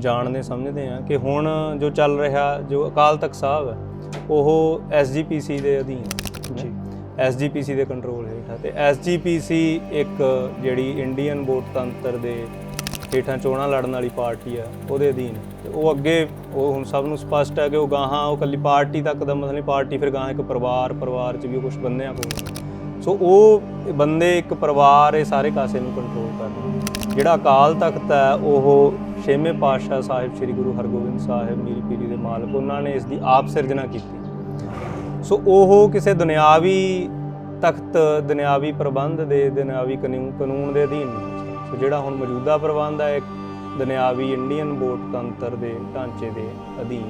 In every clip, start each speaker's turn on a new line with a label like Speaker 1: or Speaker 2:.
Speaker 1: ਜਾਣਦੇ ਸਮਝਦੇ ਆ ਕਿ ਹੁਣ ਜੋ ਚੱਲ ਰਿਹਾ ਜੋ ਅਕਾਲ ਤਖਤ ਸਾਹਿਬ ਹੈ ਉਹ ਐਸਜੀਪੀਸੀ ਦੇ ਅਧੀਨ ਜੀ। ਐਸਜੀਪੀਸੀ ਦੇ ਕੰਟਰੋਲ ਹੇਠ ਹੈ ਤੇ ਐਸਜੀਪੀਸੀ ਇੱਕ ਜਿਹੜੀ ਇੰਡੀਅਨ ਵੋਟ ਤੰਤਰ ਦੇ ਹੇਠਾਂ ਚੋਣਾਂ ਲੜਨ ਵਾਲੀ ਪਾਰਟੀ ਆ ਉਹਦੇ ਅਧੀਨ। ਤੇ ਉਹ ਅੱਗੇ ਉਹ ਹੁਣ ਸਭ ਨੂੰ ਸਪਸ਼ਟ ਹੈ ਕਿ ਉਹ ਗਾਹਾਂ ਉਹ ਕੱਲੀ ਪਾਰਟੀ ਤੱਕ ਦਾ ਮਸਲਾ ਨਹੀਂ ਪਾਰਟੀ ਫਿਰ ਗਾਹਾਂ ਇੱਕ ਪਰਿਵਾਰ ਪਰਿਵਾਰ 'ਚ ਵੀ ਕੁਝ ਬੰਦਿਆਂ ਕੋਲ ਸੋ ਉਹ ਬੰਦੇ ਇੱਕ ਪਰਿਵਾਰ ਇਹ ਸਾਰੇ ਕਾਸੇ ਨੂੰ ਕੰਟਰੋਲ ਕਰਦੇ ਜਿਹੜਾ ਅਕਾਲ ਤਖਤ ਹੈ, ਉਹ ਛੇਵੇਂ ਪਾਤਸ਼ਾਹ ਸਾਹਿਬ ਸ੍ਰੀ ਗੁਰੂ ਹਰਗੋਬਿੰਦ ਸਾਹਿਬ, ਮੀਰੀ ਪੀਰੀ ਦੇ ਮਾਲਕ, ਉਹਨਾਂ ਨੇ ਇਸ ਦੀ ਆਪ ਸਿਰਜਣਾ ਕੀਤੀ। ਸੋ ਉਹ ਕਿਸੇ ਦੁਨਿਆਵੀ ਤਖਤ, ਦੁਨਿਆਵੀ ਪ੍ਰਬੰਧ ਦੇ, ਦੁਨਿਆਵੀ ਕਾਨੂੰਨ ਕਾਨੂੰਨ ਦੇ ਅਧੀਨ ਨਹੀਂ ਸੋ। ਜਿਹੜਾ ਹੁਣ ਮੌਜੂਦਾ ਪ੍ਰਬੰਧ ਹੈ ਦੁਨਿਆਵੀ ਇੰਡੀਅਨ ਵੋਟ ਤੰਤਰ ਦੇ ਢਾਂਚੇ ਦੇ ਅਧੀਨ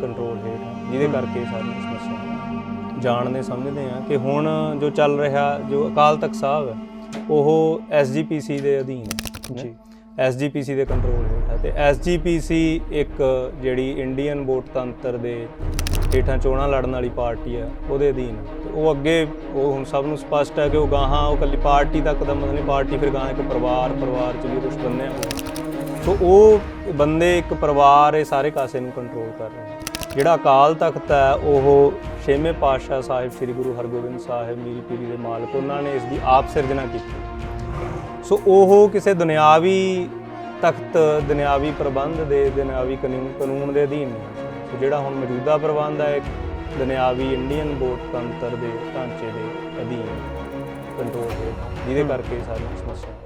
Speaker 1: ਕੰਟਰੋਲ ਹੇਠ ਜਿਹਦੇ ਕਰਕੇ ਸਾਰੀ ਸਮੱਸਿਆ ਜਾਣਦੇ ਸਮਝਦੇ ਆ ਕਿ ਹੁਣ ਜੋ ਚੱਲ ਰਿਹਾ ਜੋ ਅਕਾਲ ਤਖਤ ਸਾਹਿਬ ਹੈ ਉਹ ਐਸਜੀਪੀਸੀ ਦੇ ਅਧੀਨ ਹੈ ਜੀ। ਐਸਜੀਪੀਸੀ ਦੇ ਕੰਟਰੋਲ ਹੇਠ ਹੈ ਤੇ ਐਸਜੀਪੀਸੀ ਇੱਕ ਜਿਹੜੀ ਇੰਡੀਅਨ ਵੋਟ ਤੰਤਰ ਦੇ ਹੇਠਾਂ ਚੋਣਾਂ ਲੜਨ ਵਾਲੀ ਪਾਰਟੀ ਹੈ ਉਹਦੇ ਅਧੀਨ। ਤੇ ਉਹ ਅੱਗੇ ਉਹ ਹੁਣ ਸਭ ਨੂੰ ਸਪਸ਼ਟ ਹੈ ਕਿ ਉਹ ਗਾਹਾਂ ਉਹ ਕੱਲੀ ਪਾਰਟੀ ਤੱਕ ਦਾ ਮਸਲਾ ਨਹੀਂ ਪਾਰਟੀ ਫਿਰ ਗਾਹਾਂ ਇੱਕ ਪਰਿਵਾਰ ਪਰਿਵਾਰ 'ਚ ਵੀ ਕੁਝ ਬੰਦੇ ਆ ਸੋ ਉਹ ਬੰਦੇ ਇੱਕ ਪਰਿਵਾਰ ਇਹ ਸਾਰੇ ਕਾਸੇ ਨੂੰ ਕੰਟਰੋਲ ਕਰ ਰਹੇ ਨੇ। ਜਿਹੜਾ ਅਕਾਲ ਤਖਤ ਹੈ ਉਹ ਛੇਵੇਂ ਪਾਤਸ਼ਾਹ ਸਾਹਿਬ ਸ੍ਰੀ ਗੁਰੂ ਹਰਗੋਬਿੰਦ ਸਾਹਿਬ ਮੀਰੀ ਪੀਰੀ ਦੇ ਮਾਲਕ ਉਹਨਾਂ ਨੇ ਇਸ ਦੀ ਆਪ ਸਿਰਜਣਾ ਕੀਤੀ। ਸੋ ਉਹ ਕਿਸੇ ਦੁਨਿਆਵੀ ਤਖਤ ਦੁਨਿਆਵੀ ਪ੍ਰਬੰਧ ਦੇ ਦੁਨਿਆਵੀ ਕਾਨੂੰਨ ਕਾਨੂੰਨ ਦੇ ਅਧੀਨ ਸੋ ਜਿਹੜਾ ਹੁਣ ਮੌਜੂਦਾ ਪ੍ਰਬੰਧ ਹੈ ਇੱਕ ਦੁਨਿਆਵੀ ਇੰਡੀਅਨ ਵੋਟ ਤੰਤਰ ਦੇ ਢਾਂਚੇ ਦੇ ਅਧੀਨ ਕੰਟਰੋਲ ਹੇਠ ਹੈ, ਜਿਹਦੇ ਕਰਕੇ ਇਹ ਸਾਰੀਆਂ ਸਮੱਸਿਆਵਾਂ